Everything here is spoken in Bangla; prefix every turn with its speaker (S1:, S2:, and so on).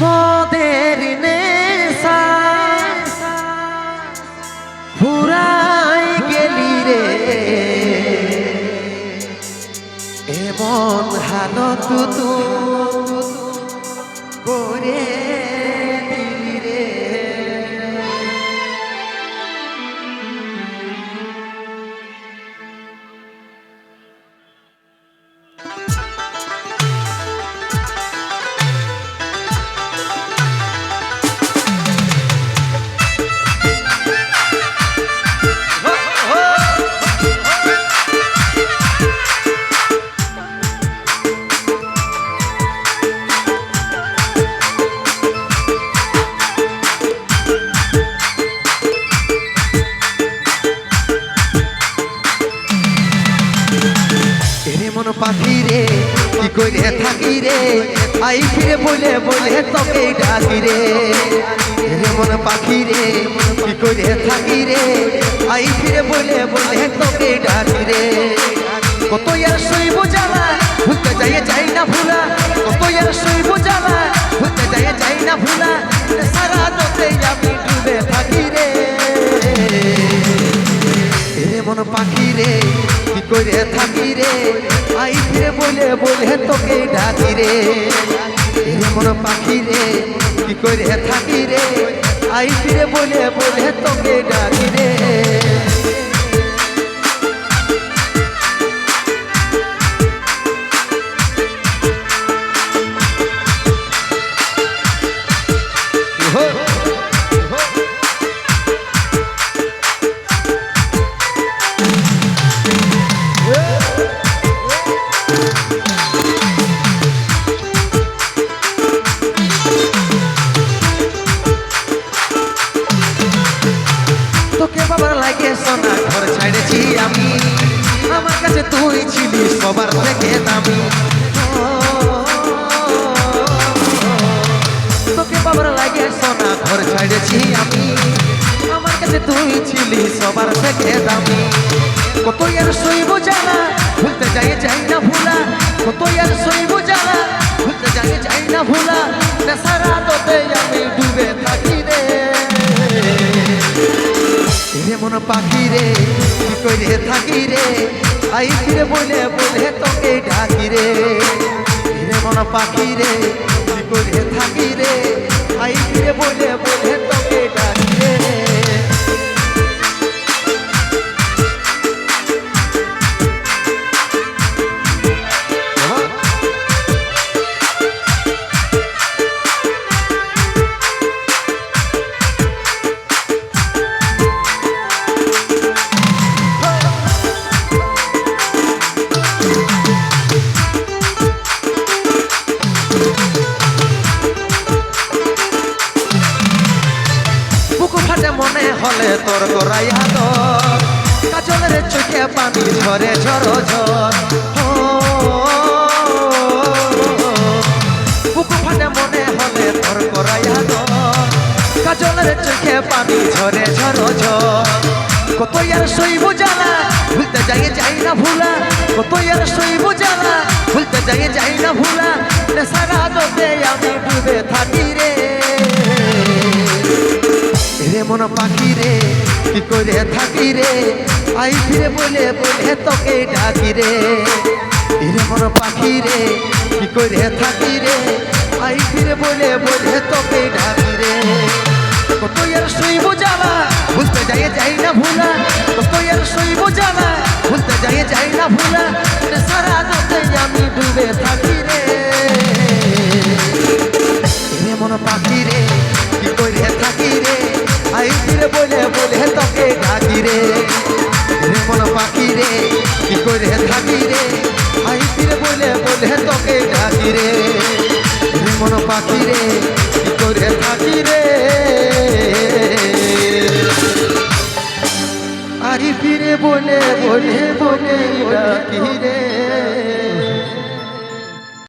S1: মদের নেশা। ফুরাই গেলি রে। এমন হালত মন পাখি রে? কি করে থাকি রে? আই ফিরে বলে বলে তোকে ডাকি রে। এরে মন পাখি রে, কি করে থাকি রে? আই ফিরে বলে বলে তোকে ডাকি রে। কত আর শৈব জ্বালা, ভুলতে যাই যাই না ভুলা। কত আর শৈব জ্বালা, ভুলতে যাই যাই না ভুলা। সারা দতে আমি ডুবে থাকি রে। এরে মন পাখি রে, কি করে থাকি রে? ফিরে বলে বলে তোকে ডাকি রে। মন পাখি রে কি করে থাকি রে? আই ফিরে বলে বলে তোকে ডাকি রে। তোকে বাবার লাগে সোনা, ঘর ছাড়েছি আমি। আমার কাছে তুই ছিলি সবার থেকে দামি। তোকে বাবার লাগে সোনা, ঘর ছাড়েছি আমি। আমার কাছে তুই ছিলি সবার থেকে দামি। কত আর শৈব জানা, ভুলতে যাই যাই না ভুলা। কত আর শৈব জানা, ভুলতে যাই যাই না ভুলা। সারা তোতে আমি মন পাখি রে, কি করে থাকি রে? আই ফিরে বলে বলে তোকে ডাকি রে। রে মন পাখি রে, কি করে থাকি রে? আই ফিরে বলে বলে তোকে হলে তোর গোড়াই আদর। কাজলের চোখে পানি ঝরে ঝর ঝর। বুকু মনে হলে তোর গোড়াই আদর। কাজলের চোখে পানি ঝরে ঝর ঝর। কত আর শৈব জানা ভুলতে যাই যাই না ভুলা। কত আর শৈব জানা ভুলতে যাই যাই না ভুলা। সারা দোতে আমি ডুবে থাকি মন পাখি রে, কি করে থাকি রে? আই ফিরে বলে বলে তোকে ডাকি রে। ধীরে মন পাখি রে, কি করে থাকি রে? আই ফিরে বলে বলে তোকে ডাকি রে। কত আর শৈব জ্বালা, বুঝতে যাই যাই না ভুলা। কত আর শৈব জ্বালা থাকি রে মন পাখি রে কি করে থাকি রে আরি ফিরে বলে বলে বলে ডাকি রে